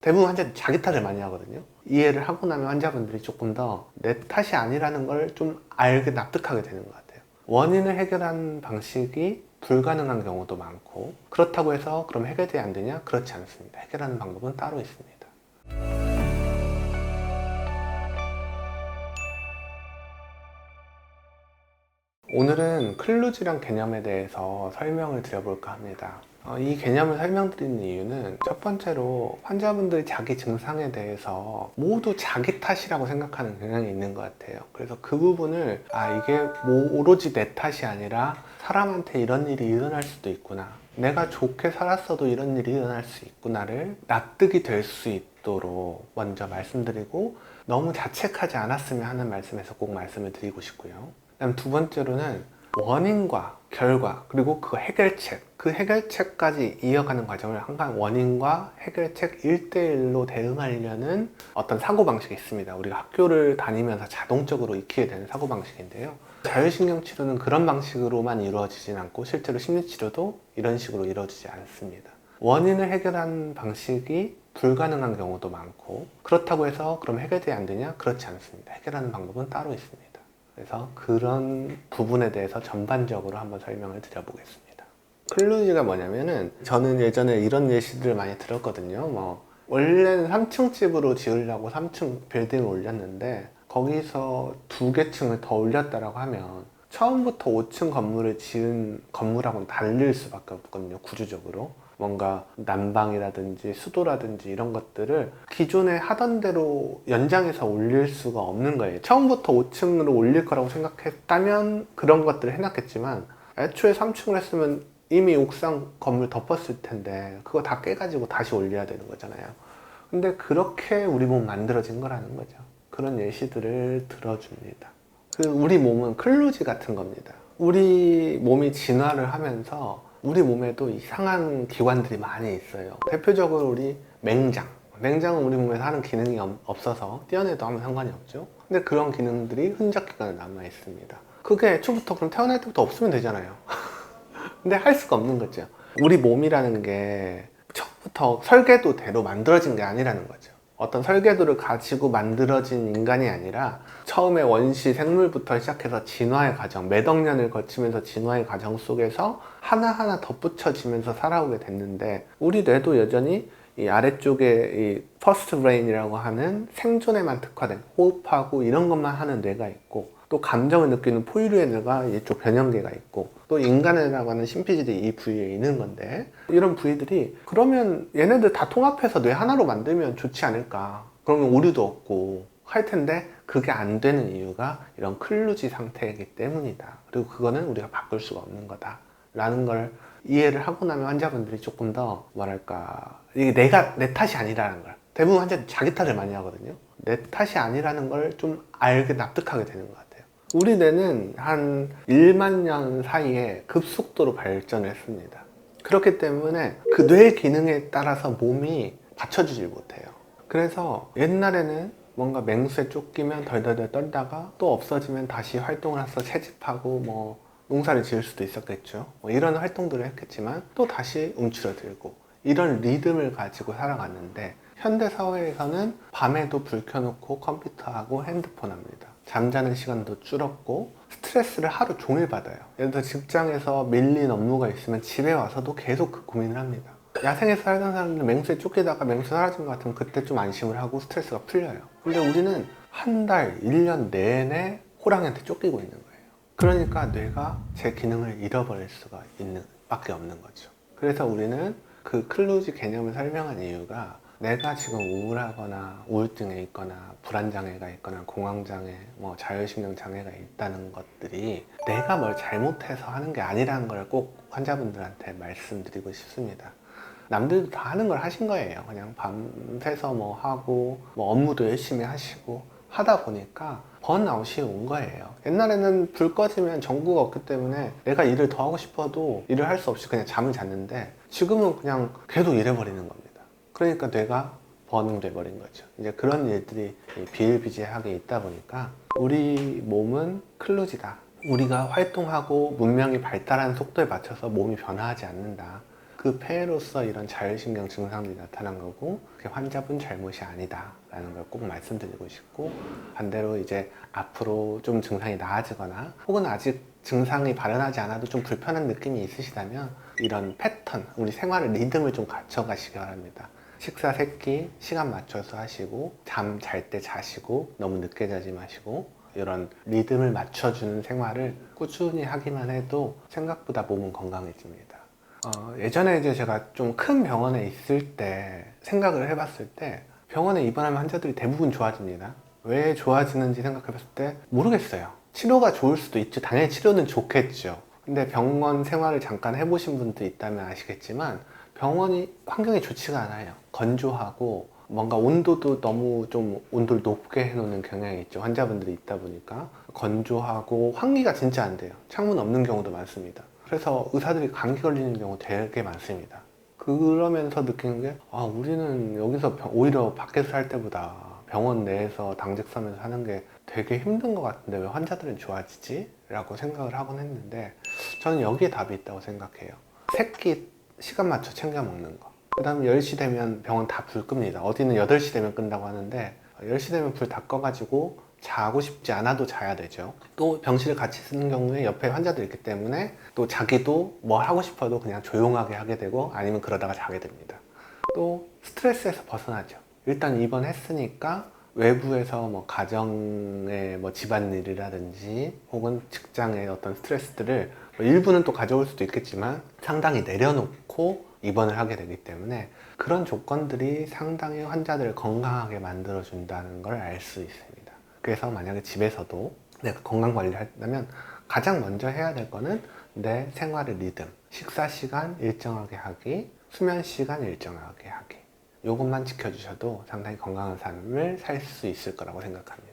대부분 환자들이 자기 탓을 많이 하거든요. 이해를 하고 나면 환자분들이 조금 더 내 탓이 아니라는 걸 좀 알게 납득하게 되는 것 같아요. 원인을 해결하는 방식이 불가능한 경우도 많고 그렇다고 해서 그럼 해결이 안 되냐? 그렇지 않습니다. 해결하는 방법은 따로 있습니다. 오늘은 클루즈란 개념에 대해서 설명을 드려볼까 합니다. 어, 이 개념을 설명드리는 이유는 첫 번째로 환자분들이 자기 증상에 대해서 모두 자기 탓이라고 생각하는 경향이 있는 것 같아요. 그래서 그 부분을 아 이게 뭐 오로지 내 탓이 아니라 사람한테 이런 일이 일어날 수도 있구나. 내가 좋게 살았어도 이런 일이 일어날 수 있구나를 납득이 될 수 있도록 먼저 말씀드리고 너무 자책하지 않았으면 하는 말씀에서 꼭 말씀을 드리고 싶고요. 그다음 두 번째로는 원인과 결과 그리고 그 해결책 그 해결책까지 이어가는 과정을 항상 원인과 해결책 1대1로 대응하려는 어떤 사고방식이 있습니다. 우리가 학교를 다니면서 자동적으로 익히게 되는 사고방식인데요. 자율신경 치료는 그런 방식으로만 이루어지진 않고 실제로 심리치료도 이런 식으로 이루어지지 않습니다. 원인을 해결하는 방식이 불가능한 경우도 많고 그렇다고 해서 그럼 해결이 안 되냐? 그렇지 않습니다. 해결하는 방법은 따로 있습니다. 그래서 그런 부분에 대해서 전반적으로 한번 설명을 드려보겠습니다. 클루지가 뭐냐면은 저는 예전에 이런 예시들을 많이 들었거든요. 뭐 원래는 3층 집으로 지으려고 3층 빌딩을 올렸는데 거기서 두 개 층을 더 올렸다라고 하면 처음부터 5층 건물을 지은 건물하고는 다를 수밖에 없거든요. 구조적으로. 뭔가 난방이라든지 수도라든지 이런 것들을 기존에 하던 대로 연장해서 올릴 수가 없는 거예요. 처음부터 5층으로 올릴 거라고 생각했다면 그런 것들을 해놨겠지만 애초에 3층을 했으면 이미 옥상 건물 덮었을 텐데 그거 다 깨가지고 다시 올려야 되는 거잖아요. 근데 그렇게 우리 몸 만들어진 거라는 거죠. 그런 예시들을 들어줍니다. 그 우리 몸은 클루지 같은 겁니다. 우리 몸이 진화를 하면서 우리 몸에도 이상한 기관들이 많이 있어요. 대표적으로 우리 맹장. 맹장은 우리 몸에서 하는 기능이 없- 없어서 떼어내도 아무 상관이 없죠. 근데 그런 기능들이 흔적 기관에 남아 있습니다. 그게 애초부터 그럼 태어날 때부터 없으면 되잖아요. 근데 할 수가 없는 거죠. 우리 몸이라는 게 처음부터 설계도대로 만들어진 게 아니라는 거죠. 어떤 설계도를 가지고 만들어진 인간이 아니라 처음에 원시 생물부터 시작해서 진화의 과정, 몇억 년을 거치면서 진화의 과정 속에서 하나하나 덧붙여지면서 살아오게 됐는데 우리 뇌도 여전히 이 아래쪽에 이 퍼스트 브레인이라고 하는 생존에만 특화된 호흡하고 이런 것만 하는 뇌가 있고 또 감정을 느끼는 포유류의 뇌가 이쪽 변형계가 있고 또 인간이라고 하는 심피질이 이 부위에 있는 건데 이런 부위들이 그러면 얘네들 다 통합해서 뇌 하나로 만들면 좋지 않을까? 그러면 오류도 없고 할 텐데 그게 안 되는 이유가 이런 클루지 상태이기 때문이다. 그리고 그거는 우리가 바꿀 수가 없는 거다 라는 걸 이해를 하고 나면 환자분들이 조금 더 뭐랄까 이게 내가 내 탓이 아니라는 걸. 대부분 환자들이 자기 탓을 많이 하거든요. 내 탓이 아니라는 걸 좀 알게 납득하게 되는 것 같아요 우리 뇌는 한 1만 년 사이에 급속도로 발전을 했습니다 그렇기 때문에 그 뇌 기능에 따라서 몸이 받쳐주질 못해요 그래서 옛날에는 뭔가 맹수에 쫓기면 덜덜덜 떨다가 또 없어지면 다시 활동을 해서 채집하고 뭐 농사를 지을 수도 있었겠죠. 뭐 이런 활동들을 했겠지만 또 다시 움츠러들고 이런 리듬을 가지고 살아갔는데 현대 사회에서는 밤에도 불 켜놓고 컴퓨터하고 핸드폰 합니다. 잠자는 시간도 줄었고 스트레스를 하루 종일 받아요. 예를 들어 직장에서 밀린 업무가 있으면 집에 와서도 계속 그 고민을 합니다. 야생에서 살던 사람들은 맹수에 쫓기다가 맹수 사라진 것 같으면 그때 좀 안심을 하고 스트레스가 풀려요. 근데 우리는 한 달, 1년 내내 호랑이한테 쫓기고 있는 거예요. 그러니까 뇌가 제 기능을 잃어버릴 수가 있는 밖에 없는 거죠. 그래서 우리는 그 클루지 개념을 설명한 이유가 내가 지금 우울하거나 우울증에 있거나 불안장애가 있거나 공황장애, 뭐 자율신경 장애가 있다는 것들이 내가 뭘 잘못해서 하는 게 아니라는 걸 꼭 환자분들한테 말씀드리고 싶습니다. 남들도 다 하는 걸 하신 거예요. 그냥 밤새서 뭐 하고 뭐 업무도 열심히 하시고 하다 보니까 번아웃이 온 거예요. 옛날에는 불 꺼지면 전구가 없기 때문에 내가 일을 더 하고 싶어도 일을 할 수 없이 그냥 잠을 잤는데 지금은 그냥 계속 일해버리는 겁니다. 그러니까 뇌가 버닝돼 버린 거죠. 이제 그런 일들이 비일비재하게 있다 보니까 우리 몸은 클루지다. 우리가 활동하고 문명이 발달하는 속도에 맞춰서 몸이 변화하지 않는다. 그 폐로서 이런 자율신경 증상들이 나타난 거고 환자분 잘못이 아니다 라는 걸 꼭 말씀드리고 싶고 반대로 이제 앞으로 좀 증상이 나아지거나 혹은 아직 증상이 발현하지 않아도 좀 불편한 느낌이 있으시다면 이런 패턴, 우리 생활의 리듬을 좀 갖춰 가시기 바랍니다. 식사 세끼 시간 맞춰서 하시고 잠 잘 때 자시고 너무 늦게 자지 마시고 이런 리듬을 맞춰주는 생활을 꾸준히 하기만 해도 생각보다 몸은 건강해집니다. 어, 예전에 이제 제가 좀 큰 병원에 있을 때 생각을 해봤을 때 병원에 입원하면 환자들이 대부분 좋아집니다. 왜 좋아지는지 생각해봤을 때 모르겠어요. 치료가 좋을 수도 있죠. 당연히 치료는 좋겠죠. 근데 병원 생활을 잠깐 해보신 분도 있다면 아시겠지만 병원이 환경이 좋지가 않아요. 건조하고 뭔가 온도도 너무 좀 온도를 높게 해놓는 경향이 있죠. 환자분들이 있다 보니까 건조하고 환기가 진짜 안 돼요. 창문 없는 경우도 많습니다. 그래서 의사들이 감기 걸리는 경우 되게 많습니다. 그러면서 느끼는 게, 아, 우리는 여기서 병- 오히려 밖에서 살 때보다 병원 내에서 당직 서면서 하는 게 되게 힘든 것 같은데 왜 환자들은 좋아지지? 라고 생각을 하곤 했는데 저는 여기에 답이 있다고 생각해요. 새끼 시간 맞춰 챙겨 먹는 거. 그 다음에 10시 되면 병원 다 불 끕니다. 어디는 8시 되면 끈다고 하는데 10시 되면 불 다 꺼가지고 자고 싶지 않아도 자야 되죠. 또 병실을 같이 쓰는 경우에 옆에 환자들이 있기 때문에 또 자기도 뭐 하고 싶어도 그냥 조용하게 하게 되고 아니면 그러다가 자게 됩니다. 또 스트레스에서 벗어나죠. 일단 입원했으니까 외부에서 뭐 가정의 뭐 집안일이라든지 혹은 직장의 어떤 스트레스들을 뭐 일부는 또 가져올 수도 있겠지만 상당히 내려놓고 입원을 하게 되기 때문에 그런 조건들이 상당히 환자들을 건강하게 만들어준다는 걸 알 수 있습니다. 그래서 만약에 집에서도 내가 건강 관리를 한다면 가장 먼저 해야 될 거는 내 생활의 리듬, 식사 시간 일정하게 하기, 수면 시간 일정하게 하기. 이것만 지켜주셔도 상당히 건강한 삶을 살 수 있을 거라고 생각합니다.